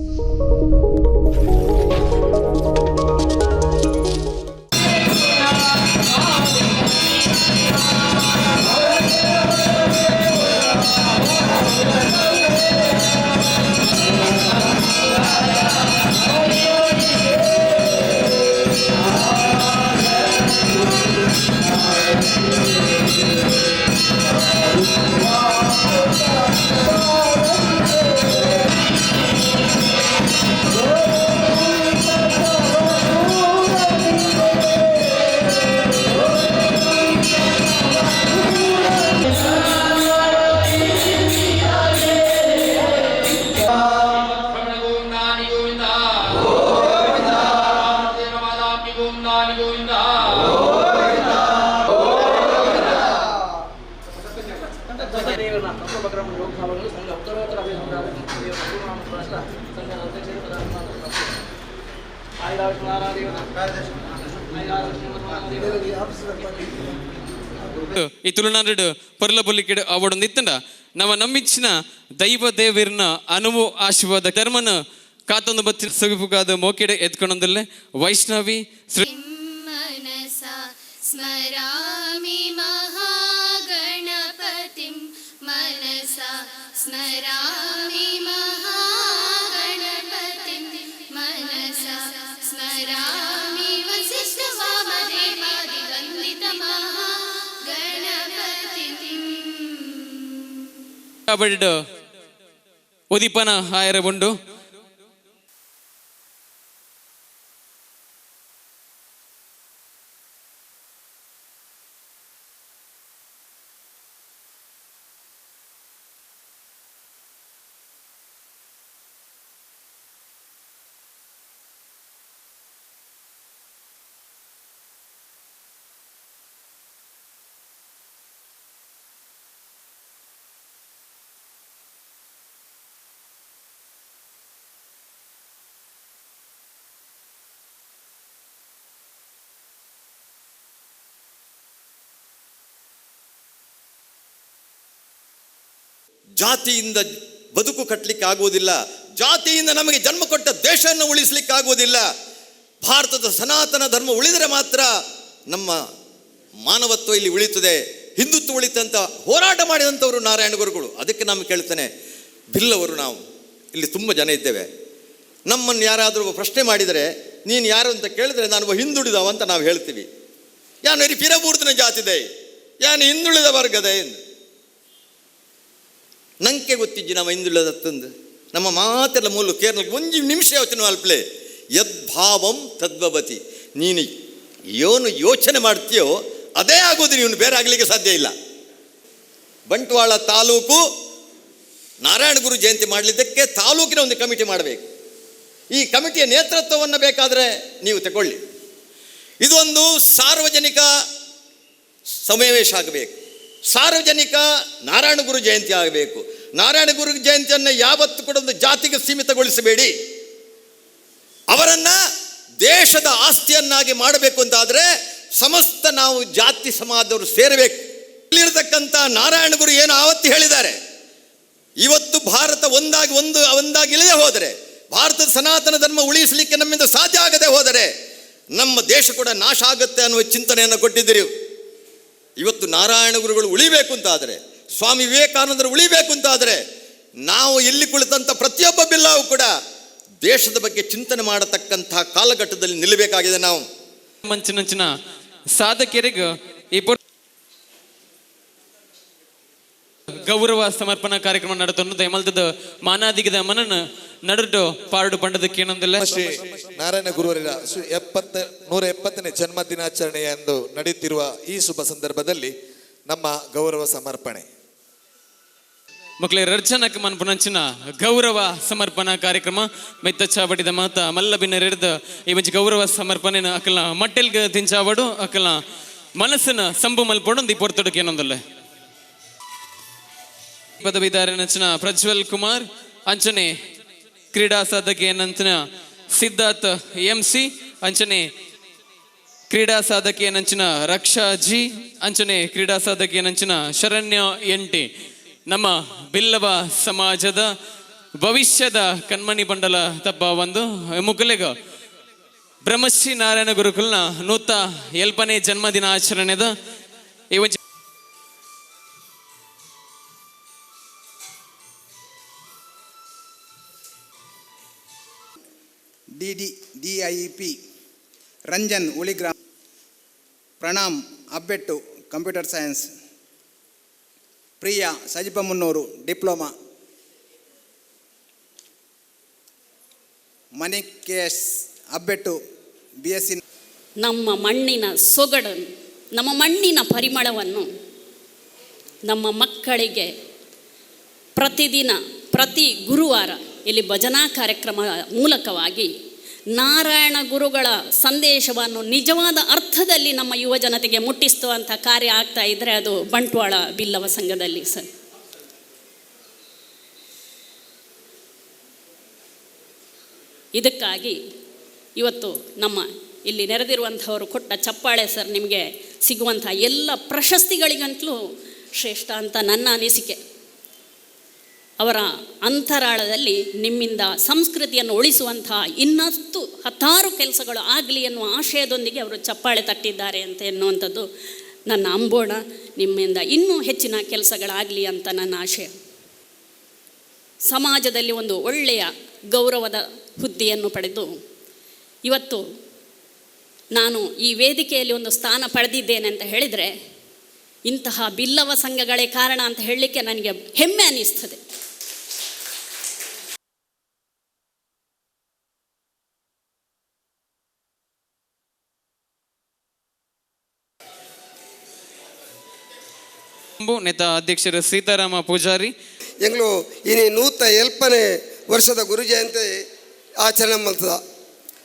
Música ಈ ತುಳುನಾಡು ಪರ್ಲ ಬುಲ್ಲಿ ಕಿಡ ಅವಡು ನಮ್ಮ ನಮ್ಮಿಚ್ಚಿನ ದೈವ ದೇವಿರ್ನ ಅನುಮೋ ಆಶೀರ್ವಾದ ಕರ್ಮನ ಕಾತೊಂದು ಬತ್ತಿ ಸುಗಿಪುಗಾದ ಮೋಕಿಡೆ ಎತ್ಕೊಂಡೊಂದಿಲ್ಲೆ ವೈಷ್ಣವಿ ಶ್ರೀ ಸ್ಮರಾಮಿ ಮಹಾ ಒದಿಪನ ಆಯರಗೊಂಡು ಜಾತಿಯಿಂದ ಬದುಕು ಕಟ್ಟಲಿಕ್ಕೆ ಆಗುವುದಿಲ್ಲ ಜಾತಿಯಿಂದ ನಮಗೆ ಜನ್ಮ ಕೊಟ್ಟ ದೇಶವನ್ನು ಉಳಿಸಲಿಕ್ಕೆ ಆಗುವುದಿಲ್ಲ ಭಾರತದ ಸನಾತನ ಧರ್ಮ ಉಳಿದರೆ ಮಾತ್ರ ನಮ್ಮ ಮಾನವತ್ವ ಇಲ್ಲಿ ಉಳಿತದೆ. ಹಿಂದುತ್ವ ಉಳಿತಂತ ಹೋರಾಟ ಮಾಡಿದಂಥವರು ನಾರಾಯಣ ಗುರುಗಳು. ಅದಕ್ಕೆ ನಾನು ಕೇಳ್ತೇನೆ, ಬಿಲ್ಲವರು ನಾವು. ಇಲ್ಲಿ ತುಂಬ ಜನ ಇದ್ದೇವೆ. ನಮ್ಮನ್ನು ಯಾರಾದರೂ ಪ್ರಶ್ನೆ ಮಾಡಿದರೆ, ನೀನು ಯಾರು ಅಂತ ಕೇಳಿದರೆ ನಾನು ಹಿಂದುಳಿದವ ಅಂತ ನಾವು ಹೇಳ್ತೀವಿ. ಯಾನು ಇರಿ ಪಿರಪೂರ್ತಿನ ಜಾತಿದೆ. ಯಾನು ಹಿಂದುಳಿದ ವರ್ಗದ ಎಂದು. ನಂಗೆ ಗೊತ್ತಿಜ್ಜಿ ನಮ್ಮ ಹಿಂದುಳಿದತ್ತಂದು ನಮ್ಮ ಮಾತೆಲ್ಲ ಮೂಲ ಕೇರಳ ಒಂದು ನಿಮಿಷ ಯೋಚನೆ ಅಲ್ಪಲೆ ಯದ್ಭಾವಂ ತದ್ಭವತಿ. ನೀನು ಏನು ಯೋಚನೆ ಮಾಡ್ತೀಯೋ ಅದೇ ಆಗೋದು ನೀನು ಬೇರೆ ಆಗಲಿಕ್ಕೆ ಸಾಧ್ಯ ಇಲ್ಲ. ಬಂಟ್ವಾಳ ತಾಲೂಕು ನಾರಾಯಣ ಗುರು ಜಯಂತಿ ಮಾಡಲಿದ್ದಕ್ಕೆ ತಾಲೂಕಿನ ಒಂದು ಕಮಿಟಿ ಮಾಡಬೇಕು. ಈ ಕಮಿಟಿಯ ನೇತೃತ್ವವನ್ನು ಬೇಕಾದರೆ ನೀವು ತಗೊಳ್ಳಿ. ಇದೊಂದು ಸಾರ್ವಜನಿಕ ಸಮಾವೇಶ ಆಗಬೇಕು. ಸಾರ್ವಜನಿಕ ನಾರಾಯಣ ಗುರು ಜಯಂತಿ ಆಗಬೇಕು. ನಾರಾಯಣ ಗುರು ಜಯಂತಿಯನ್ನು ಯಾವತ್ತು ಕೂಡ ಒಂದು ಜಾತಿಗೆ ಸೀಮಿತಗೊಳಿಸಬೇಡಿ. ಅವರನ್ನು ದೇಶದ ಆಸ್ತಿಯನ್ನಾಗಿ ಮಾಡಬೇಕು ಅಂತಾದರೆ ಸಮಸ್ತ ನಾವು ಜಾತಿ ಸಮಾಜದವರು ಸೇರಬೇಕು. ಇಲ್ಲಿರತಕ್ಕಂಥ ನಾರಾಯಣ ಗುರು ಏನು ಆವತ್ತು ಹೇಳಿದ್ದಾರೆ. ಇವತ್ತು ಭಾರತ ಒಂದಾಗಿ ಒಂದು, ಒಂದಾಗಿ ಇಲ್ಲದೆ ಹೋದರೆ, ಭಾರತದ ಸನಾತನ ಧರ್ಮ ಉಳಿಸಲಿಕ್ಕೆ ನಮ್ಮಿಂದ ಸಾಧ್ಯ ಆಗದೆ ಹೋದರೆ, ನಮ್ಮ ದೇಶ ಕೂಡ ನಾಶ ಆಗುತ್ತೆ ಅನ್ನುವ ಚಿಂತನೆಯನ್ನು ಕೊಟ್ಟಿದ್ದೀರಿ. ಇವತ್ತು ನಾರಾಯಣ ಗುರುಗಳು ಉಳಿಬೇಕು ಅಂತಾದರೆ, ಸ್ವಾಮಿ ವಿವೇಕಾನಂದರು ಉಳಿಬೇಕು ಅಂತಾದರೆ, ನಾವು ಇಲ್ಲಿ ಕುಳಿತಂಥ ಪ್ರತಿಯೊಬ್ಬ ಬಿಲ್ಲಾವು ಕೂಡ ದೇಶದ ಬಗ್ಗೆ ಚಿಂತನೆ ಮಾಡತಕ್ಕಂಥ ಕಾಲಘಟ್ಟದಲ್ಲಿ ನಿಲ್ಲಬೇಕಾಗಿದೆ ನಾವು. ಮಂಚಿನಂಚಿನ ಸಾಧಕರಿಗೆ ಈ ಗೌರವ ಸಮರ್ಪಣಾ ಕಾರ್ಯಕ್ರಮ ನಡೆದ ಮಾನಾದಿಗದ ಮನನ ನಡುಟು ಪಾರ್ಡು ಬಂಡದಕ್ಕೆ ಏನೊಂದಿಲ್ಲ. ಶ್ರೀ ನಾರಾಯಣ ಗುರುವರ ಎಪ್ಪತ್ತ ನೂರ ಎಪ್ಪತ್ತನೇ ಜನ್ಮ ದಿನಾಚರಣೆಯಂದು ನಡೆಯುತ್ತಿರುವ ಈ ಶುಭ ಸಂದರ್ಭದಲ್ಲಿ ನಮ್ಮ ಗೌರವ ಸಮರ್ಪಣೆ. ಮಕ್ಕಳೇ ರರ್ಚನಕ್ಕೆ ಮನ್ಪುನಂಚಿನ ಗೌರವ ಸಮರ್ಪಣಾ ಕಾರ್ಯಕ್ರಮ ಮೆತ್ತ ಚಾವಡಿದ ಮಾತ ಮಲ್ಲಬಿನ ರೆಡ್ದ ಈ ಮಂచి ಗೌರವ ಸಮರ್ಪಣೆನ ಅಕಲ ಮಟ್ಟೆಲ್ಗ ತಿಂಚಾವಡು ಅಕಲ ಮನಸ್ಸಿನ ಸಂಭು ಮಲ್ಪಡು ಈ ಪೊರ್ತೊಡಕ್ಕೆ ಏನೊಂದಲ್ಲ. ಪದವಿದಾರ ನಚನ ಪ್ರಜ್ವಲ್ ಕುಮಾರ್ ಅಂಚನೆ ಕ್ರೀಡಾ ಸಾಧಕ ಏನಂಚನ ಸಿದ್ಧಾರ್ಥ್ ಎಂ ಸಿ ಅಂಚನೆ ಕ್ರೀಡಾ ಸಾಧಕಿ ಏನಂಚಿನ ರಕ್ಷಾ ಜಿ ಅಂಚನೆ ಕ್ರೀಡಾ ಸಾಧಕಿ ಏನಂಚಿನ ಶರಣ್ಯ ಎಂಟಿ. ನಮ್ಮ ಬಿಲ್ಲವ ಸಮಾಜದ ಭವಿಷ್ಯದ ಕಣ್ಮಣಿ ಬಂಡಲ ತಪ್ಪ ಒಂದು. ಮುಗಲಿಗ ಬ್ರಹ್ಮಶ್ರೀ ನಾರಾಯಣ ಗುರುಕುಲ್ನ ನೂತ ಎಲ್ಪನೇ ಜನ್ಮದಿನ ಆಚರಣೆದ ಈ D D D I P Ranjan ಉಳಿಗ್ರಾಮ್ Pranam Abbettu computer science, Priya Sajipa Munnur diploma Manikesh Abbettu B S C ನಮ್ಮ ಮಣ್ಣಿನ ಸೊಗಡನ್ನು, ನಮ್ಮ ಮಣ್ಣಿನ ಪರಿಮಳವನ್ನು ನಮ್ಮ ಮಕ್ಕಳಿಗೆ ಪ್ರತಿದಿನ, ಪ್ರತಿ ಗುರುವಾರ ಇಲ್ಲಿ ಭಜನಾ ಕಾರ್ಯಕ್ರಮ ಮೂಲಕವಾಗಿ ನಾರಾಯಣ ಗುರುಗಳ ಸಂದೇಶವನ್ನು ನಿಜವಾದ ಅರ್ಥದಲ್ಲಿ ನಮ್ಮ ಯುವ ಜನತೆಗೆ ಮುಟ್ಟಿಸುವಂಥ ಕಾರ್ಯ ಆಗ್ತಾ ಇದ್ದರೆ ಅದು ಬಂಟ್ವಾಳ ಬಿಲ್ಲವ ಸಂಘದಲ್ಲಿ, ಸರ್. ಇದಕ್ಕಾಗಿ ಇವತ್ತು ನಮ್ಮ ಇಲ್ಲಿ ನೆರೆದಿರುವಂಥವರು ಕೊಟ್ಟ ಚಪ್ಪಾಳೆ, ಸರ್, ನಿಮಗೆ ಸಿಗುವಂಥ ಎಲ್ಲ ಪ್ರಶಸ್ತಿಗಳಿಗಂತಲೂ ಶ್ರೇಷ್ಠ ಅಂತ ನನ್ನ ಅನಿಸಿಕೆ. ಅವರ ಅಂತರಾಳದಲ್ಲಿ ನಿಮ್ಮಿಂದ ಸಂಸ್ಕೃತಿಯನ್ನು ಉಳಿಸುವಂತಹ ಇನ್ನಷ್ಟು ಹತ್ತಾರು ಕೆಲಸಗಳು ಆಗಲಿ ಎನ್ನುವ ಆಶಯದೊಂದಿಗೆ ಅವರು ಚಪ್ಪಾಳೆ ತಟ್ಟಿದ್ದಾರೆ ಅಂತ ಎನ್ನುವಂಥದ್ದು ನನ್ನ ಅಂಬೋಣ ನಿಮ್ಮಿಂದ ಇನ್ನೂ ಹೆಚ್ಚಿನ ಕೆಲಸಗಳಾಗಲಿ ಅಂತ ನನ್ನ ಆಶಯ. ಸಮಾಜದಲ್ಲಿ ಒಂದು ಒಳ್ಳೆಯ ಗೌರವದ ಹುದ್ದೆಯನ್ನು ಪಡೆದು ಇವತ್ತು ನಾನು ಈ ವೇದಿಕೆಯಲ್ಲಿ ಒಂದು ಸ್ಥಾನ ಪಡೆದಿದ್ದೇನೆ ಅಂತ ಹೇಳಿದರೆ ಇಂತಹ ಬಿಲ್ಲವ ಸಂಘಗಳೇ ಕಾರಣ ಅಂತ ಹೇಳಲಿಕ್ಕೆ ನನಗೆ ಹೆಮ್ಮೆ ಅನ್ನಿಸ್ತದೆ ನೆತ ಅಧ್ಯಕ್ಷರು ಸೀತಾರಾಮ ಪೂಜಾರಿ. ಎಂಗ್ಲು ಇನಿ ನೂತ ಎಲ್ಪನೆ ವರ್ಷದ ಗುರು ಜಯಂತಿ ಆಚರಣೆ ಮಾಡ್ತದ.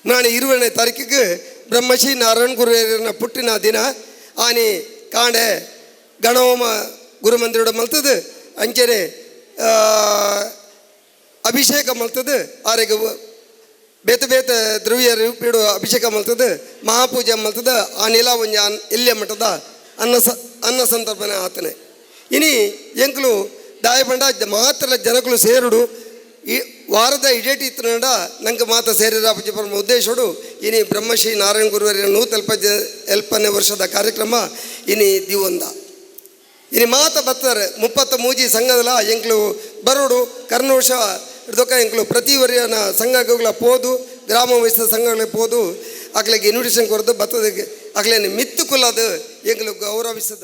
ನಾನು ಇರುವನೇ ತಾರೀಕಿಗೆ ಬ್ರಹ್ಮಶ್ರೀ ನಾರಾಯಣ ಗುರುನ ಪುಟ್ಟಿನ ದಿನ ಆನಿ ಕಾಂಡೆ ಗಣಹೋಮ ಗುರುಮಂದಿರ ಮಲ್ತದು ಅಂಚನೆ ಅಭಿಷೇಕ ಮಲ್ತದು ಆರೆಗೆ ಬೇತ ಬೇತ ದ್ರವ್ಯ ರೂಪಿಡು ಅಭಿಷೇಕ ಮಲ್ತದ ಮಹಾಪೂಜೆ ಮಲ್ತದ ಆ ನೀಲ ಒಂಜಿ ಅನ್, ಇಲ್ಲೇ ಮಟ್ಟದ ಅನ್ನ ಸ, ಅನ್ನ ಸಂದರ್ಭನೇ ಆತನೆ. ಇನಿ ಎಂಕ್ಲು ದಾಯಪಂಡ ಮಾತ್ರ ಜನಗಳು ಸೇರುಡು, ಈ ವಾರದ ಇಡೇಟಿ ಇತ್ತಂಡ ನಂಗೆ ಮಾತ ಸೇರಿದ ಪರಮ ಉದ್ದೇಶಡು, ಇನಿ ಬ್ರಹ್ಮಶ್ರೀ ನಾರಾಯಣ ಗುರುವರಿನ ನೂತ ಎಲ್ಪ ಎಲ್ಪನೇ ವರ್ಷದ ಕಾರ್ಯಕ್ರಮ ಇನಿ ದಿವಂದ. ಇನಿ ಮಾತ ಬತ್ತಾರೆ, ಮುಪ್ಪತ್ತ ಮೂಜಿ ಸಂಘದಲ್ಲ ಎಂಕ್ಲು ಬರೋಡು, ಕರ್ನೋಷ ಹಿಡ್ದೊಕ್ಕ ಎಂಕ್ಲು ಪ್ರತಿ ವರಿಯನ ಸಂಘಗಳ ಪೋದು, ಗ್ರಾಮ ವಯಸ್ಸ ಸಂಘಗಳಿಗೆ ಪೋದು, ಅಕ್ಲಿಗೆ ಇನ್ವಿಟೇಷನ್ ಕೊರದು ಬತ್ತದಕ್ಕೆ ಅಕ್ಲೇನು ಮಿತ್ತು ಕುಲ್ಲದು ಎಂಕ್ಲು ಗೌರವಿಸದ.